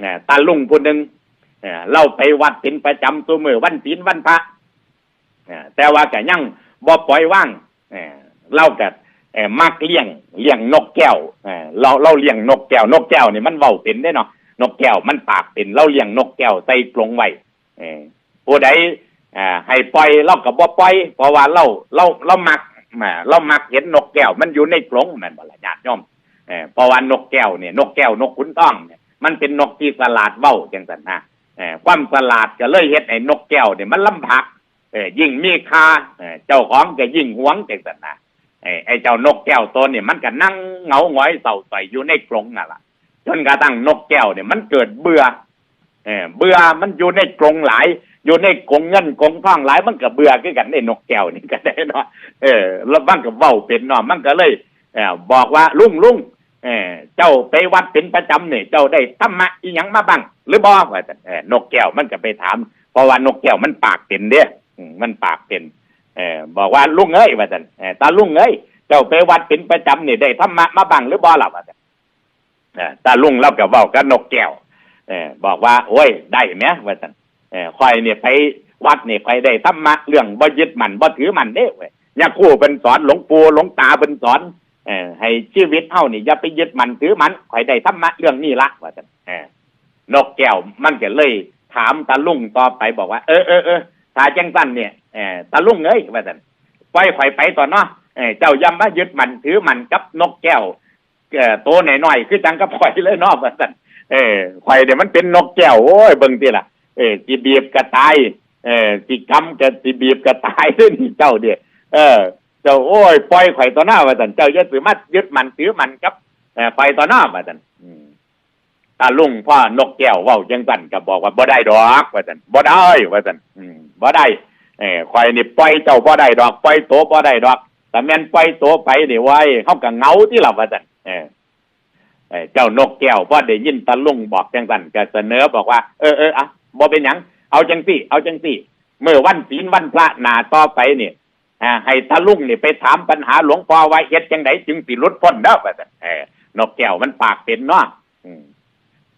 เอ่อตาลุงผู้หนึ่งเอ่อเราไปวัดเป็นประจำตัวมือวันศีลวันพระเอ่อแต่ว่าแกยังบ่ปล่อยว่างเอ่อเราก็เอ่อมักเลี้ยงเลี้ยงนกแก้วเออเราเราเลี้ยงนกแก้วนกแก้วนี่มันเว้าเป็นได้เนาะนกแก้วมันปากเป็นเราเลี้ยงนกแก้วใส่กรงไว้เออผู้ใดอ่าให้ปล่อยเราก็บ่ปล่อย เพราะว่าเราเราเรามักเรามักเห็นนกแก้ว มันอยู่ในกรงแม่นบ่ล่ะญาติโยมเออเพราะว่านกแก้วเนี่ยนกแก้วนกขุนทองเนี่ย มันเป็นนกที่สลาดเว้าจังสันนะความสลาดก็เลยเฮ็ดให้นกแก้วเนี่ยมันลำพักยิ่งมีค่าเจ้าของก็ยิ่งหวงจังสันนะไอ้เจ้านกแก้วตัวเนี่ยมันก็นั่งเหงาหงอยเศร้าใสอยู่ในกรงนั่นล่ะจนกระทั่งนกแก้วเนี่ยมันเกิดเบื่อเบื่อมันอยู่ในกรงหลาย อยู่ในกรงเงินกรงทองหลายมันก็เบื่อคือกันไอ้นกแก้วนี่ก็ได้เนาะเออแล้วมันก็เว้าเป็นเนาะมันก็เลยเออบอกว่าลุงลุง เออเจ้าไปวัดเป็นประจำเนี่ยเจ้าได้ธรรมะอีหยังมาบ้าง หรือบ่ว่าแต่เออนกแก้วมันก็ไปถาม เพราะว่านกแก้วมันปากเป็นเด้อืมมันปากเป็น เออบอกว่าลุงเอ้ยว่าซั่นเออตาลุงเอ้ยเจ้าไปวัดเป็นประจำเนี่ยได้ธรรมะมาบ้างหรือบ่ล่ะว่าซั่นเออตาลุงเราก็เว้ากับนกแก้วเออบอกว่า โอ้ยได้แหมว่าซั่นเออข่อยเนี่ยไปวัดเนี่ยข่อยได้ธรรมะเรื่องบ่ยึดมันบ่ถือมันเด้เว้ยอย่าครู่เป็นสอนหลวงปู่หลวงตาเป็นสอน เออให้ชีวิตเฮานี่อย่าไปยึดมันถือมันข่อยได้ธรรมะเรื่องนี้ละว่าซั่นเออนกแก้วมันก็เลย ถามตาลุงต่อไปบอกว่า เออเออเออถ้าจังซั่นเนี่ยเออตาลุงเอ้ยว่าซั่นปล่อยข่อยไปต่อเนาะเออเจ้าย่ามายึดมันถือมันกับนกแก้วเอ่อโตหน่อยๆคือจังกับข่อยเลยเนาะว่าซั่นเออข่อยเดี๋ยวมันเป็นนกแก้วโอ้ยเบิ่งติล่ะเออสิบีบกระตายเออสิกำก็สิบีบกระตายเด้อนี่เจ้าเด้อเออ เจ้าโอ้ยปล่อยไข่ต่อหน้าว่าสันเจ้าย่าถือมัดยึดมันถือมันกับเอ่อไปต่อหน้าว่าสันตาลุงพ่อนกแก้วว้าจังสันก็บอกว่าบ่ได้ดอกว่าสันบ่ได้ว่าสันบ่ได้เออข่อยนี่ปล่อยเจ้าบ่ได้ดอกปล่อยโตบ่ได้ดอกแต่แม่นปล่อยโตไปนี่ไว้เฮาก็เงาที่ล่ะว่าสันเออเจ้านกแก้วพ่อได้ยินตาลุงบอกจังสันก็เสนอบอกว่าเออเอออะบ่เป็นหยังเอาจังซี่เอาจังซี่เมื่อวันศีลวันพระนาต่อไปเนี่อ่า ให้ตาลุงนี่ไปถามปัญหาหลวงพ่อว่าเฮ็ดจังไดจึงสิลุดพ้นเด้อว่าซั่นเออนกแก้วมันปากเป็นเนาะ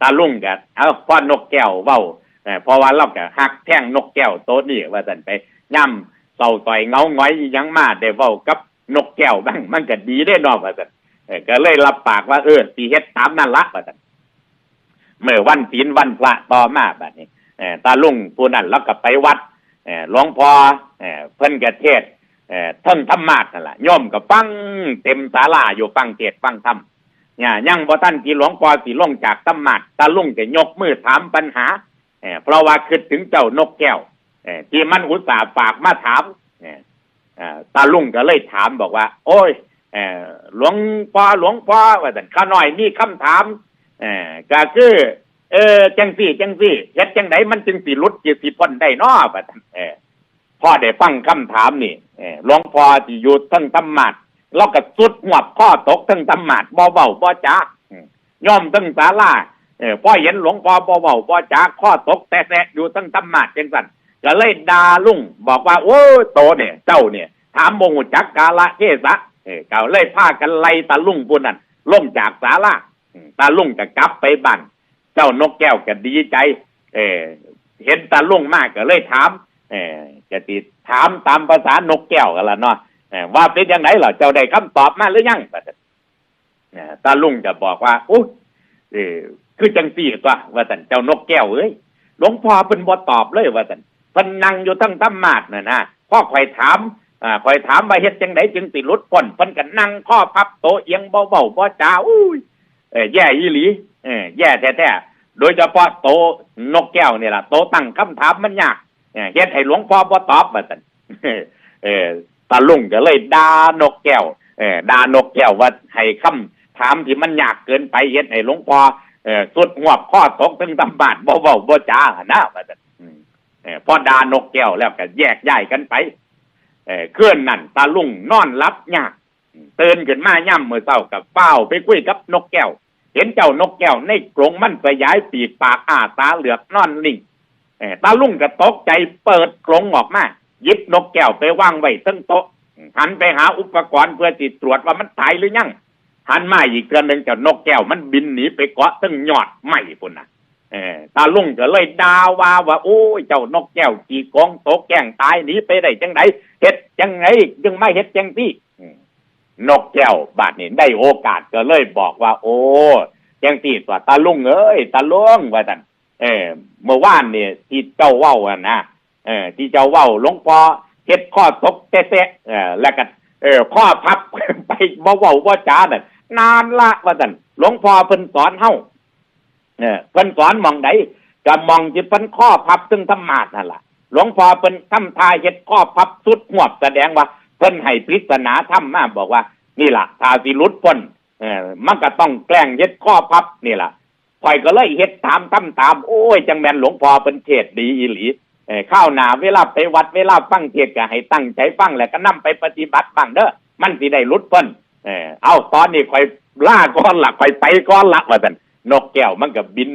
ตาลุงก็เอาพ่อนกแก้วเว้าเออเพราะว่าเราก็ฮักแท่งนกแก้วโตนี้ว่าซั่นไปย่ำเศร้าต่อยเงาหงอยยังมาได้เว้ากับนกแก้วบ้างมันก็ดีได้นาะว่าซั่นก็เลยรับปากว่าเออสิเฮ็ดตามนั่นละว่าซั่นเมื่อวันศีลวันพระต่อมาบัดนี้ตาลุงผู้นั้นแล้วก็ไปวัดหลวงพ่อเพิ่นก็เทศ เอ่อท่านธรรมาสนั่นแหละย่อมกับฟังเต็มศาลาอยู่ฟังเทศฟังธรรมเนี่ยยังบ่ท่านที่หลวงปอสิลงจากธรรมาสตาลุงจะยกมือถามปัญหาเอ่อเพราะว่าคิดถึงเจ้านกแก้วเอ่อที่มันอุตส่าห์ฝากมาถามเออตาลุงก็เลยถามบอกว่า โอ้ยเออหลวงปอหลวงปอว่าแต่ข้าน้อยมีคำถามเออก็คือ เออจังสี่จังสี่เฮ็ดจังไดมันจึงสิหลุดจิตสิพ้นได้น้อว่าเออ พ่อได้ฟังคำถามนี่หลวงพ่อที่อยู่ทั้งธรรมาสเราก็สุดหัวข้อตกทั้งธรรมาสบ่เว้าบ่จ้าย่อมทั้งศาลาเออพ่อเห็นหลวงพ่อบ่เว้าบ่จ้าข้อตกแต่แต่อยู่ทั้งธรรมาสจังซั่นก็เลยด่าลุงบอกว่า โอ้โตเนี่ยเจ้าเนี่ย ถามบ่ฮู้จักกาละเทศะเออก็เลยพากันไล่ตาลุงผู้นั้นลงจากศาลาตาลุงก็กลับไปบ้านเจ้านกแก้วก็ดีใจ เออเห็นตาลุงมากก็เลยถาม เออจะติดถามตามภาษานกแก้วกันละเนาะว่าเป็นยังไงเหรอเจ้าได้คำตอบมาหรือยังตาลุงจะบอกว่าโอ้ยเออคือจังสี่ตัวว่าสันเจ้านกแก้วเอ้ยหลวงพ่อเป็นบ่ตอบเลยว่าสันเพิ่นนั่งอยู่ทั้งธรรมาสน่ะนะพ่อคอยถามอ่าคอยถามว่าเฮ็ดจังไดจึงสิลุดพ้นเพิ่นก็นั่งข้อพับโตเอียงเบาๆบ่จ้าอุ้ยเออแย่อีหลีเออแย่แท้ๆโดยเฉพาะโตนกแก้วนี่ล่ะโตตั้งคำถามมันยาก เฮ็ดให้หลวงพ่อบ่ตอบว่าซั่นเออตาลุงก็เลยด่านกแก้วเออด่านกแก้วว่าให้คำถามที่มันยากเกินไปเฮ็ดให้หลวงพ่อเออสุดหัวบข้อตกถึงตำบาดบ่เว้าบ่จ้านะว่าซั่นเออพอด่านกแก้วแล้วก็แยกย้ายกันไป เออเคลื่อนนั่นตาลุงนอนรับยากตื่นขึ้นมาย่ำมือเช้ากับเฝ้าไปคุยกับนกแก้ว เห็นเจ้านกแก้วในกรงมันสยายปีกปากอ้าตาเหลือกนอนนิ่ง ตาลุงก็ตกใจเปิดกรงออกมาหยิบนกแก้วไปวางไว้ตั้งโต๊ะหันไปหาอุปกรณ์เพื่อติดตรวจว่ามันตายหรือยังหันมาอีกเทือนหนึ่งเจ้านกแก้วมันบินหนีไปเกาะตั้งยอดไม้พุ่นนะเออตาลุงก็เลยด่าว่าว่าโอ้ยเจ้านกแก้วจีกองตกแกล้งตายหนีไปได้จังไดเฮ็ดจังไงจึงไม่เฮ็ดจังที่นกแก้วบาดนี้ได้โอกาสก็เลยบอกว่า โอ้จังที่ตัวตาลุงเอ้ยตาลุงว่าซั่น เออเมื่อวานเนี่ยที่เจ้าเว้าอะนะเออที่เจ้าเว้าหลวงพ่อเฮ็ดข้อตกเตะเออแล้วก็เออข้อพับไปบ่เว้าบ่จาน่ะนานละว่าซั่นหลวงพ่อเพิ่นสอนเฮาเออเพิ่นสอนมองใดก็มองจิเพิ่นข้อพับซึ่งธรรมาสนั่นล่ะหลวงพ่อเพิ่นทำทายเฮ็ดข้อพับสุดหวบแสดงว่าเพิ่นให้ปริศนาธรรมมาบอกว่า นี่ล่ะถ้าสิหลุดพ้นเออมันก็ต้องแกล้งเฮ็ดข้อพับนี่ล่ะ ข่อยก็เลยเฮ็ดตามตามตาม โอ้ย จังแม่นหลวงพ่อเพิ่นเทศดีอีหลีเออข้าวหนาเวลาไปวัดเวลาฟังเทศก็ให้ตั้งใจฟังแล้วก็นํไปปฏิบัติบ้างเด้อมันสิได้ลุดพ้นเออเอาตอนนี้ข่อยล่าก่อนละข่อยไปก่อนละว่าซั่นนกแก้วมันก็บิน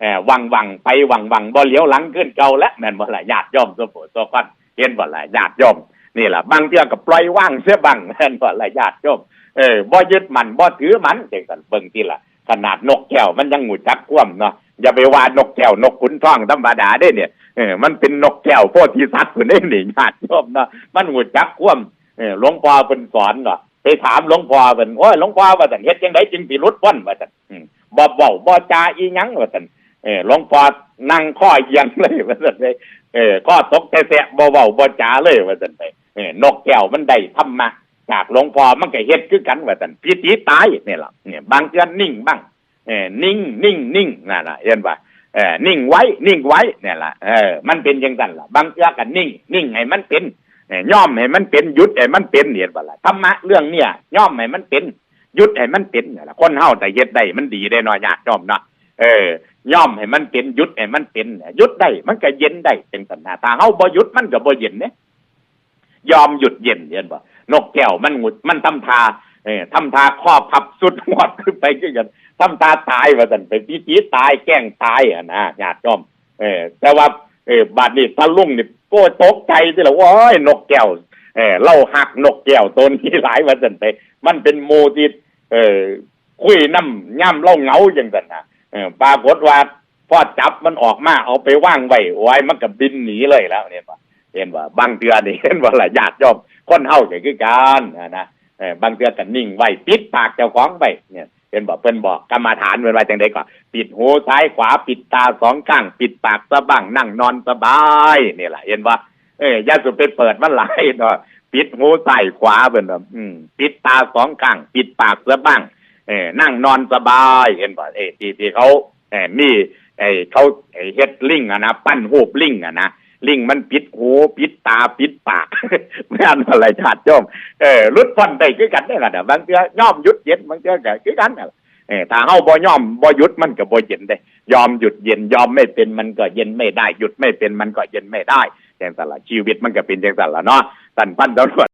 เอ่อวังวังไปวังวังบ่เลี้ยวหลังขึ้นเก่าแล้วแม่นบ่ล่ะญาติโยมตัวโปรดตัวก้อนเห็นบ่ล่ะญาติโยมนี่ล่ะบางเทื่อก็ปล่อยว่างเสียบังแม่นบ่ล่ะญาติโยมเออบ่ยึดมันบ่ถือมันจังซั่นเบิ่งทีล่ะ ขนาดนกแก้วมันยังหูจักความเนาะอย่าไปว่านกแก้วนกขุนทองธรรมดาเด้เนี่ยเออมันเป็นนกแก้วโพธิสัตว์พุ่นเด้นี่ญาติโยมเนาะมันหูจักความเออหลวงพ่อเพิ่นสอนเนาะไปถามหลวงพ่อเพิ่นโอ้ยหลวงพ่อว่าซั่เฮ็ดจังไดจึงสิหลุดพ้นว่าซั่นอืมบ่เว้าบ่จาอีหยังว่าซั่เออหลวงพ่อนั่งข้อเอียงเลยว่าซั่นไปเออข้อตกแตะบ่เว้าบ่จาเลยว่าซั่นไปเออนกแก้วมันได้ธรรมะ จากหลวงพ่อมันก็เฮ็ดคือกันว่าซั่นพิธีตายนี่ล่ะเนี่ยบางเทื่อนิ่งบ้างเออนิ่งนิ่งนิ่งนั่นล่ะเห็นป่ะเออนิ่งไว้นิ่งไว้เนี่ยล่ะเออมันเป็นจังซั่นล่ะบางเทื่อก็นิ่ง นิ่งให้มันเป็นเออย่อมให้มันเป็นหยุดให้มันเป็นเห็นบ่ล่ะธรรมะเรื่องเนี้ยย่อมให้มันเป็นยุดให้มันเป็นนี่ล่ะคนเฮาแต่เฮ็ดได้มันดีได้น้อยญาติยอมเนาะเออย่อมให้มันเป็นยุดให้มันเป็นยุดได้มันก็เย็นได้เป็นสันนาถ้าเฮาบ่หยุดมันก็บ่เย็นเนี่ยยอมหยุดเย็นเห็นบ่ นกแก้วมันหงุดมันทำทาเออทำทาครอบพับสุดหวดขึ้นไปคือกันทำทาตายว่าซั่นไปพิธีตายแกล้งตายอะนะญาติยอม เออแต่ว่าเออบาดนี้ตะลุงนี่โก้ตกใจสิล่ะโอ้ยนกแก้วเออเล่าหักนกแก้วตัวนี้หลายว่าซั่นไป มันเป็นโมที่เออคุยน้ำย่ำเล่าเหงาอย่างนั้นนะเออปรากฏว่าพอจับมันออกมาเอาไปว่างไว้ไว้มันก็บินหนีเลยแล้วเนี่ยว่าเห็นว่าบางเตือนนี่เห็นว่าละญาติโยม คนเฮาก็คือกันนะนะบางเตือก็นิ่งไว้ปิดปากเจ้าของไว้เนี่ยเป็นบอกเพิ่นบอกกรรมาฐานเพิ่นว่าจังได๋ก็ปิดหูซ้ายขวาปิดตาสองข้างปิดปากสะบังนั่งนอนสบายนี่แหละเห็นว่าเอ้ยอย่าสุดไปเปิดมันหลายเนาะปิดหูซ้ายขวาเพิ่นว่าอืมปิดตาสองข้างปิดปากสะบังเออนั่งนอนสบายเห็นบ่เออที่ที่เขาเออมีไอ้เขาไอ้เฮ็ดลิงอะนะปั้นรูปลิงอะนะ ลิงมันปิดหูปิดตาปิดปากไม่อันอะไรชาติโยมเออรุดฟันได้คือกันได้ล่ะนะบางเทื่อย่อมหยุดเย็นบางเทื่อก็คือกันนั่นล่ะเออถ้าเฮาบ่ยอมบ่หยุดมันก็บ่เย็นได้ ยอมหยุดเย็นยอมไม่เป็นมันก็เย็นไม่ได้หยุดไม่เป็นมันก็เย็นไม่ได้จังสั่นละชีวิตมันก็เป็นจังซั่นล่ะเนาะท่านพันตำรวจ